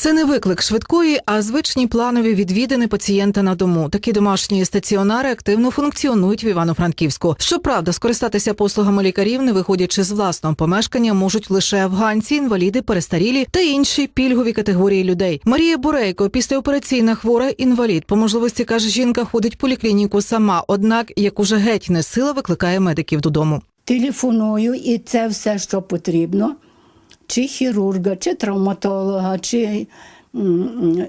Це не виклик швидкої, а звичні планові відвідини пацієнта на дому. Такі домашні стаціонари активно функціонують в Івано-Франківську. Щоправда, скористатися послугами лікарів, не виходячи з власного помешкання, можуть лише афганці, інваліди, перестарілі та інші пільгові категорії людей. Марія Бурейко, післяопераційна хвора інвалід. По можливості каже, жінка ходить поліклініку сама. Однак, як уже геть не сила, викликає медиків додому. телефоную, і це все, що потрібно. Чи хірурга, чи травматолога, чи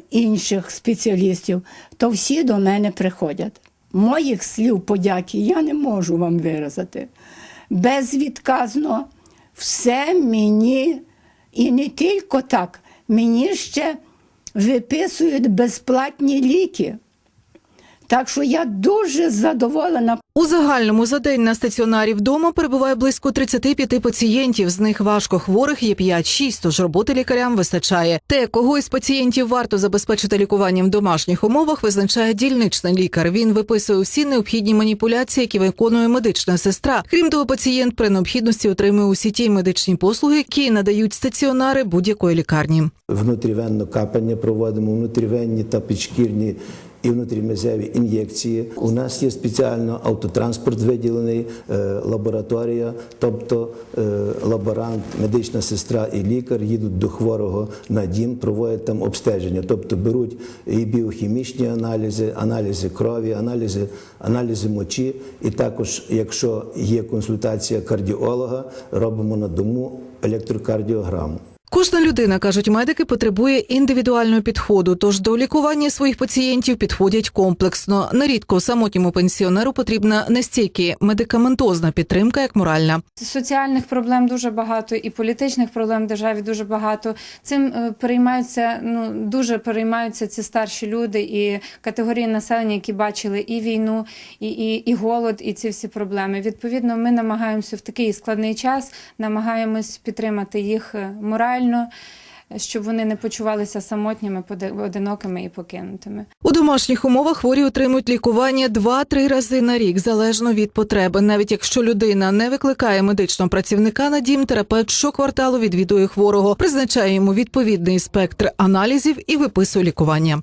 інших спеціалістів, то всі до мене приходять. Моїх слів подяки я не можу вам виразити. Безвідказно все мені, і не тільки так, мені ще виписують безплатні ліки. Так що я дуже задоволена У загальному за день на стаціонарі вдома перебуває близько 35 пацієнтів. З них важко хворих є 5-6, тож роботи лікарям вистачає. Те, кого із пацієнтів варто забезпечити лікуванням в домашніх умовах, визначає дільничний лікар. Він виписує всі необхідні маніпуляції, які виконує медична сестра. Крім того, пацієнт при необхідності отримує усі ті медичні послуги, які надають стаціонари будь-якої лікарні. Внутрівенно капання проводимо, внутрівенні та підшкірні і внутрімезеві ін'єкції. У нас є спеціально автотранспорт виділений, е, лабораторія, тобто е, лаборант, медична сестра і лікар їдуть до хворого на дім, проводять там обстеження, тобто беруть і біохімічні аналізи, аналізи крові, аналізи, аналізи мочі. І також, якщо є консультація кардіолога, робимо на дому електрокардіограму. Кожна людина, кажуть медики, потребує індивідуального підходу. Тож до лікування своїх пацієнтів підходять комплексно. Нерідко самотньому пенсіонеру потрібна не стільки медикаментозна підтримка, як моральна. Соціальних проблем дуже багато, і політичних проблем в державі дуже багато. Цим е, переймаються ну дуже переймаються ці старші люди і категорії населення, які бачили і війну, і, і, і голод, і ці всі проблеми. Відповідно, ми намагаємося в такий складний час, намагаємось підтримати їх е, морально. Щоб вони не почувалися самотніми, одинокими і покинутими. У домашніх умовах хворі отримують лікування 2-3 рази на рік, залежно від потреби. Навіть якщо людина не викликає медичного працівника на дім, терапевт щокварталу відвідує хворого, призначає йому відповідний спектр аналізів і виписує лікування.